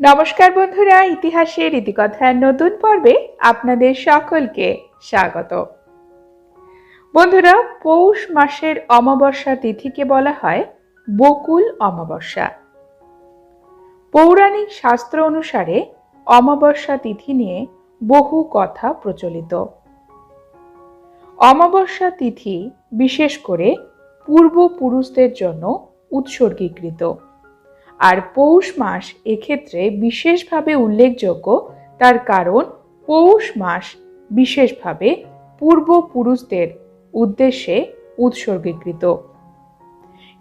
নমস্কার বন্ধুরা, ইতিহাসের ইতিকথার নতুন পর্বে আপনাদের সকলকে স্বাগত। বন্ধুরা, পৌষ মাসের অমাবস্যা তিথিকে বলা হয় বকুল অমাবস্যা। পৌরাণিক শাস্ত্র অনুসারে অমাবস্যা তিথি নিয়ে বহু কথা প্রচলিত। অমাবস্যা তিথি বিশেষ করে পূর্বপুরুষদের জন্য উৎসর্গীকৃত। আর পৌষ মাস এক্ষেত্রে বিশেষভাবে উল্লেখযোগ্য তার কারণ পৌষ মাস বিশেষভাবে পূর্বপুরুষদের উদ্দেশ্যে উৎসর্গীকৃত।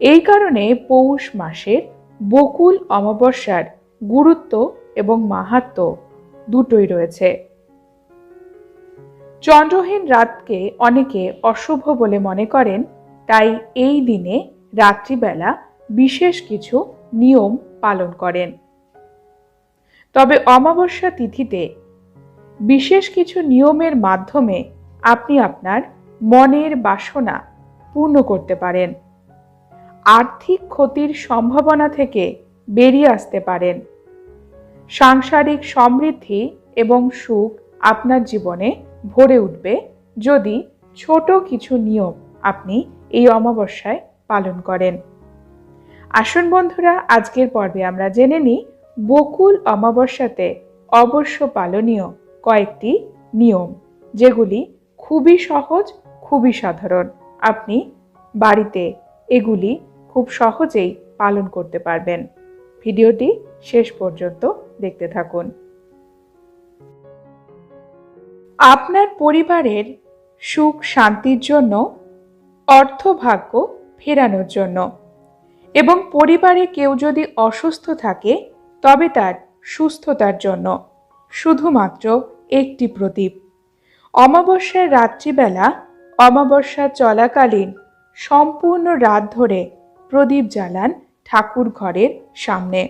এই কারণে পৌষ মাসের বকুল অমাবস্যার গুরুত্ব এবং মাহাত্ম দুটোই রয়েছে। চন্দ্রহীন রাতকে অনেকে অশুভ বলে মনে করেন, তাই এই দিনে রাত্রিবেলা বিশেষ কিছু নিয়ম পালন করেন। তবে অমাবস্যা তিথিতে বিশেষ কিছু নিয়মের মাধ্যমে আপনি আপনার মনের বাসনা পূর্ণ করতে পারেন। আর্থিক ক্ষতির সম্ভাবনা থেকে বেরিয়ে আসতে পারেন। সাংসারিক সমৃদ্ধি এবং সুখ আপনার জীবনে ভরে উঠবে যদি ছোট কিছু নিয়ম আপনি এই অমাবস্যায় পালন করেন। আসুন বন্ধুরা, আজকের পর্বে আমরা জেনে নিই বকুল অমাবস্যাতে অবশ্য পালনীয় কয়েকটি নিয়ম, যেগুলি খুবই সহজ, খুবই সাধারণ। আপনি বাড়িতে এগুলি খুব সহজেই পালন করতে পারবেন। ভিডিওটি শেষ পর্যন্ত দেখতে থাকুন। আপনার পরিবারের সুখ শান্তির জন্য, অর্থভাগ্য ফেরানোর জন্য এবং পরিবারে কেউ যদি অসুস্থ থাকে, তবে তার সুস্থতার জন্য। শুধুমাত্র একটি প্রদীপ। অমাবস্যার রাত্রিবেলা অমাবস্যা চলাকালীন সম্পূর্ণ রাত ধরে প্রদীপ জ্বালান ঠাকুর ঘরের সামনে।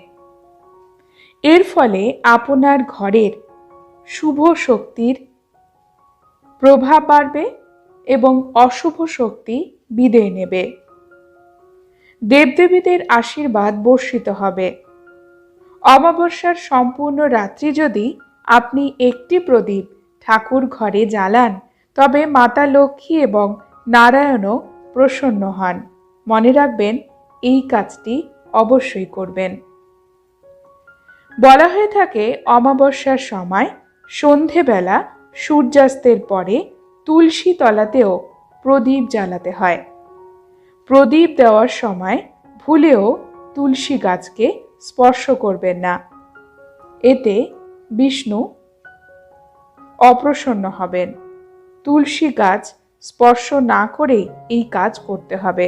এর ফলে আপনার ঘরের শুভ শক্তির প্রভাব বাড়বে এবং অশুভ শক্তি বিদেয় নেবে। দেবদেবীদের আশীর্বাদ বর্ষিত হবে। অমাবস্যার সম্পূর্ণ রাত্রি যদি আপনি একটি প্রদীপ ঠাকুর ঘরে জ্বালান, তবে মাতা লক্ষ্মী এবং নারায়ণও প্রসন্ন হন। মনে রাখবেন, এই কাজটি অবশ্যই করবেন। বলা হয়ে থাকে, অমাবস্যার সময় সন্ধেবেলা সূর্যাস্তের পরে তুলসী তলাতেও প্রদীপ জ্বালাতে হয়। প্রদীপ দেওয়ার সময় ভুলেও তুলসী গাছকে স্পর্শ করবেন না। এতে বিষ্ণু অপ্রসন্ন হবেন। তুলসী গাছ স্পর্শ না করেই এই কাজ করতে হবে।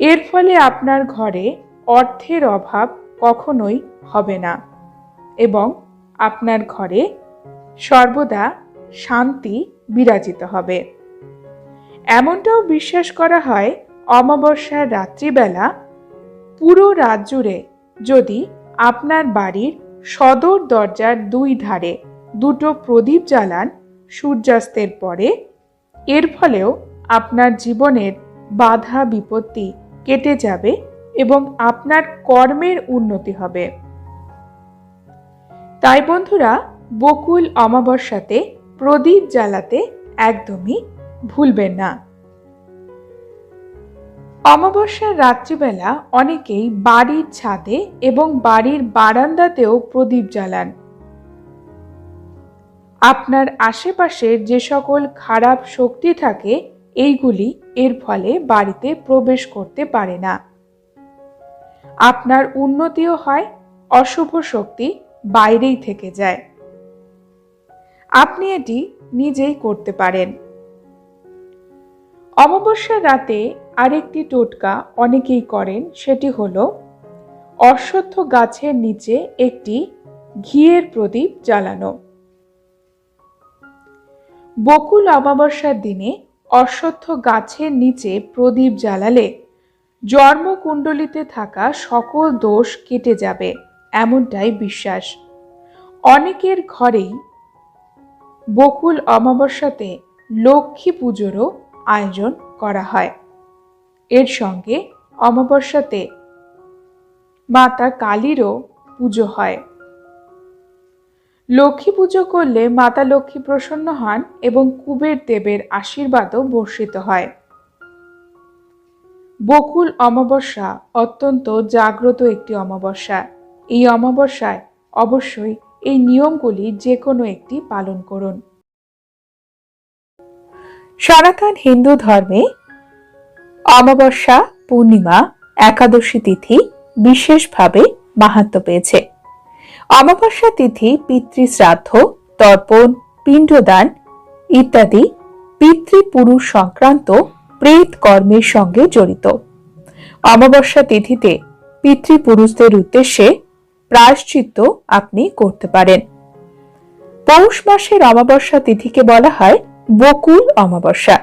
এর ফলে আপনার ঘরে অর্থের অভাব কখনোই হবে না এবং আপনার ঘরে সর্বদা শান্তি বিরাজিত হবে। এমনটাও বিশ্বাস করা হয় অমাবস্যার রাত্রিবেলা পুরো রাত জুড়ে যদি আপনার বাড়ির সদর দরজার দুই ধারে দুটো প্রদীপ জ্বালান সূর্যাস্তের পরে, এর ফলেও আপনার জীবনের বাধা বিপত্তি কেটে যাবে এবং আপনার কর্মের উন্নতি হবে। তাই বন্ধুরা, বকুল অমাবস্যাতে প্রদীপ জ্বালাতে একদমই ভুলবেন না। অমাবস্যার রাত্রিবেলা অনেকেই বাড়ির ছাদে এবং বাড়ির বারান্দাতেও প্রদীপ জ্বালান। আপনার আশেপাশের যে সকল খারাপ শক্তি থাকে, এইগুলি এর ফলে বাড়িতে প্রবেশ করতে পারে না। আপনার উন্নতিও হয়, অশুভ শক্তি বাইরেই থেকে যায়। আপনি এটি নিজেই করতে পারেন। অমাবস্যার রাতে আরেকটি টোটকা অনেকেই করেন, সেটি হল অশ্বত্থ গাছের নিচে একটি ঘিয়ের প্রদীপ জ্বালানো। বকুল অমাবস্যার দিনে অশ্বত্থ গাছের নিচে প্রদীপ জ্বালালে জন্মকুণ্ডলিতে থাকা সকল দোষ কেটে যাবে, এমনটাই বিশ্বাস। অনেকের ঘরেই বকুল অমাবস্যাতে লক্ষ্মী পুজোরও আয়োজন করা হয়। এর সঙ্গে অমাবস্যাতে মাতা কালীরও পুজো হয়। লক্ষ্মী পুজো করলে মাতা লক্ষ্মী প্রসন্ন হন এবং কুবের দেবের আশীর্বাদও বর্ষিত হয়। বকুল অমাবস্যা অত্যন্ত জাগ্রত একটি অমাবস্যা। এই অমাবস্যায় অবশ্যই এই নিয়মগুলি যে কোনো একটি পালন করুন। সনাতন হিন্দু ধর্মে অমাবস্যা, পূর্ণিমা, একাদশী তিথি বিশেষভাবে মাহাত্ম পেয়েছে। অমাবস্যা তিথি পিতৃশ্রাদ্ধ, তর্পণ, পিণ্ডদান ইত্যাদি পিতৃপুরুষ সংক্রান্ত প্রেত কর্মের সঙ্গে জড়িত। অমাবস্যা তিথিতে পিতৃপুরুষদের উদ্দেশ্যে প্রায়শ্চিত্ত আপনি করতে পারেন। পৌষ মাসের অমাবস্যা তিথিকে বলা হয় বকুল অমাবস্যা।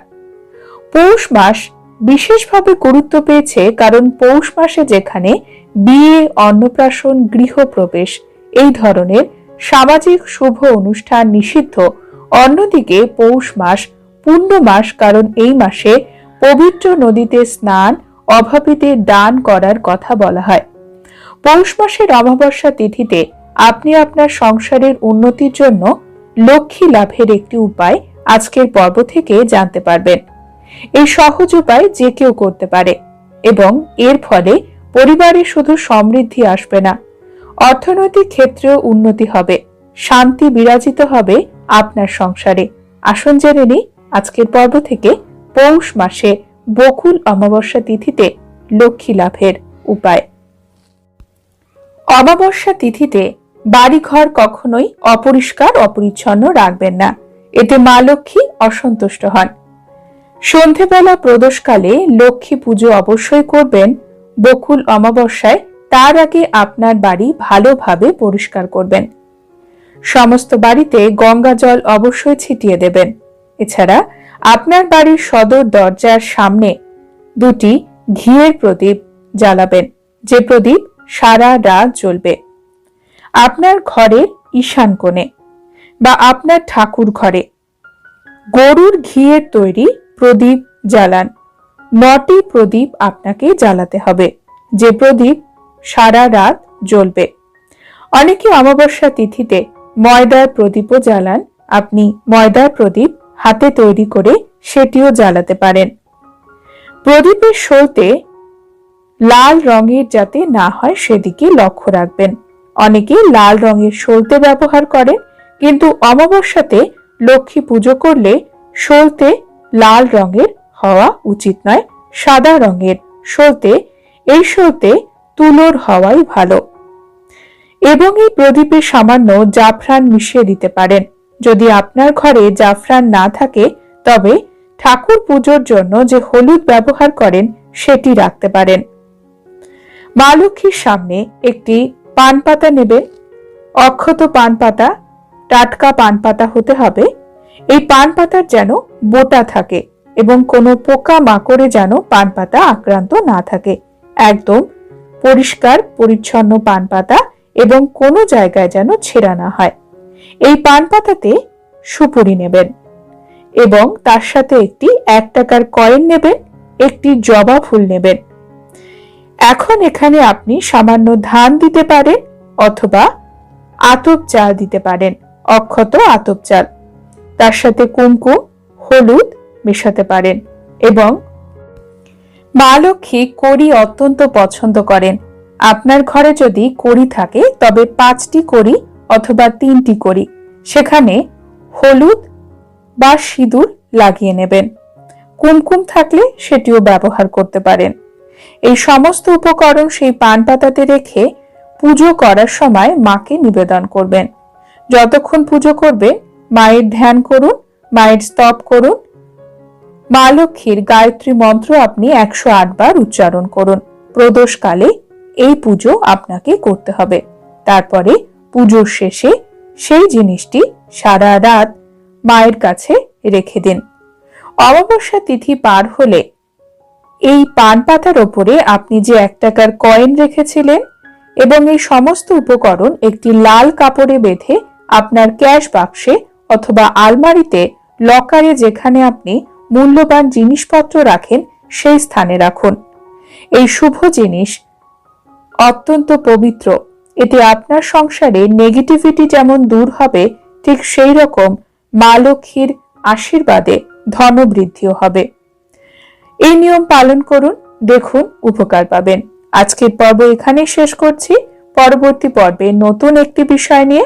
পৌষ মাস বিশেষভাবে গুরুত্ব পেয়েছে কারণ পৌষ মাসে যেখানে বিয়ে, অন্নপ্রাশন, গৃহপ্রবেশ এই ধরনের সামাজিক শুভ অনুষ্ঠান নিষিদ্ধ, অন্যদিকে পৌষ মাস পূর্ণ মাস কারণ এই মাসে পবিত্র নদীতে স্নান অভাবীদের দান করার কথা বলা হয়। পৌষ মাসের অমাবস্যা তিথিতে আপনি আপনার সংসারের উন্নতির জন্য লক্ষ্মী লাভের একটি উপায় আজকের পর্ব থেকে জানতে পারবেন। এই সহজ উপায় যে কেউ করতে পারে এবং এর ফলে পরিবারে শুধু সমৃদ্ধি আসবে না, অর্থনৈতিক ক্ষেত্রেও উন্নতি হবে, শান্তি বিরাজিত হবে আপনার সংসারে। আসন জেনে নিই আজকের পর্ব থেকে পৌষ মাসে বকুল অমাবস্যা তিথিতে লক্ষ্মী লাভের উপায়। অমাবস্যা তিথিতে বাড়িঘর কখনোই অপরিষ্কার, অপরিচ্ছন্ন রাখবেন না। এতে মা লক্ষ্মী অসন্তুষ্ট হন। সন্ধেবেলা প্রদোষকালে লক্ষ্মী পুজো অবশ্যই করবেন। বকুল অমাবস্যায় তার আগে আপনার বাড়ি ভালোভাবে পরিষ্কার করবেন। সমস্ত বাড়িতে গঙ্গা জল অবশ্যই ছিটিয়ে দেবেন। এছাড়া আপনার বাড়ির সদর দরজার সামনে দুটি ঘিয়ের প্রদীপ জ্বালাবেন, যে প্রদীপ সারা রাত জ্বলবে। আপনার ঘরের ঈশান কোণে। বা আপনার ঠাকুর ঘরে। গরুর ঘিয়ের তৈরি প্রদীপ জ্বালান। নটি প্রদীপ আপনাকে জ্বালাতে হবে। যে প্রদীপ সারা রাত জ্বলবে। অনেকে অমাবস্যা তিথিতে ময়দার প্রদীপও জ্বালান। আপনি ময়দার প্রদীপ হাতে তৈরি করে সেটিও জ্বালাতে পারেন। প্রদীপের সলতে লাল রঙের যাতে না হয় সেদিকে লক্ষ্য রাখবেন। অনেকে লাল রঙের সলতে ব্যবহার করেন। কিন্তু অমাবস্যাতে লক্ষ্মী পুজো করলে সলতে লাল রঙের হওয়া উচিত নয়, সাদা রঙের সলতে। এই সলতে তুলোর হওয়াই ভালো। এবং এই প্রদীপে সামান্য জাফরান মিশিয়ে দিতে পারেন। যদি আপনার ঘরে জাফরান না থাকে, তবে ঠাকুর পুজোর জন্য যে হলুদ ব্যবহার করেন, সেটি রাখতে পারেন। মা লক্ষ্মীর সামনে একটি পান পাতা নেবেন। অক্ষত পান পাতা টাটকা পান পাতা হতে হবে। এই পান পাতার যেন বোটা থাকে এবং কোনো পোকা মাকড়ে যেন পান পাতা আক্রান্ত না থাকে। একদম পরিষ্কার, পরিচ্ছন্ন পান পাতা এবং কোনো জায়গায় যেন ছেঁড়া না হয়। এই পান পাতাতে সুপুরি নেবেন এবং তার সাথে একটি এক টাকার কয়েন নেবেন, একটি জবা ফুল নেবেন। এখন এখানে আপনি সামান্য ধান দিতে পারেন অথবা আতপ চাল দিতে পারেন। অক্ষত আতপ চাল। তার সাথে কুমকুম, হলুদ মেশাতে পারেন এবং মা লক্ষ্মী কড়ি অত্যন্ত পছন্দ করেন। আপনার ঘরে যদি কড়ি থাকে, তবে পাঁচটি কড়ি অথবা তিনটি কড়ি, সেখানে হলুদ বা সিঁদুর লাগিয়ে নেবেন। কুমকুম থাকলে সেটিও ব্যবহার করতে পারেন। এই সমস্ত উপকরণ সেই পান পাতাতে রেখে পুজো করার সময় মাকে নিবেদন করবেন। যতক্ষণ পুজো করবে, মায়ের ধ্যান করুন, মায়ের স্তব করুন। মা লক্ষ্মীর গায়ত্রী মন্ত্র আপনি একশো বার উচ্চারণ করুন। প্রদোষকালে এই পুজো আপনাকে করতে হবে। তারপরে পুজোর শেষে সেই জিনিসটি সারা রাত মায়ের কাছে রেখে দিন। অমাবস্যা তিথি পার হলে এই পান পাতার ওপরে আপনি যে এক টাকার কয়েন রেখেছিলেন এবং এই সমস্ত উপকরণ একটি লাল কাপড়ে বেঁধে আপনার ক্যাশ বাক্সে অথবা আলমারিতে, লকারে যেখানে আপনি মূল্যবান জিনিসপত্র রাখেন, সেই স্থানে রাখুন। এই শুভ জিনিস অত্যন্ত পবিত্র। এতে আপনার সংসারে নেগেটিভিটি যেমন দূর হবে, ঠিক সেই রকম মা লক্ষ্মীর আশীর্বাদে ধনবৃদ্ধিও হবে। এই নিয়ম পালন করুন, দেখুন, উপকার পাবেন। আজকের পর্ব এখানেই শেষ করছি। পরবর্তী পর্বে নতুন একটি বিষয় নিয়ে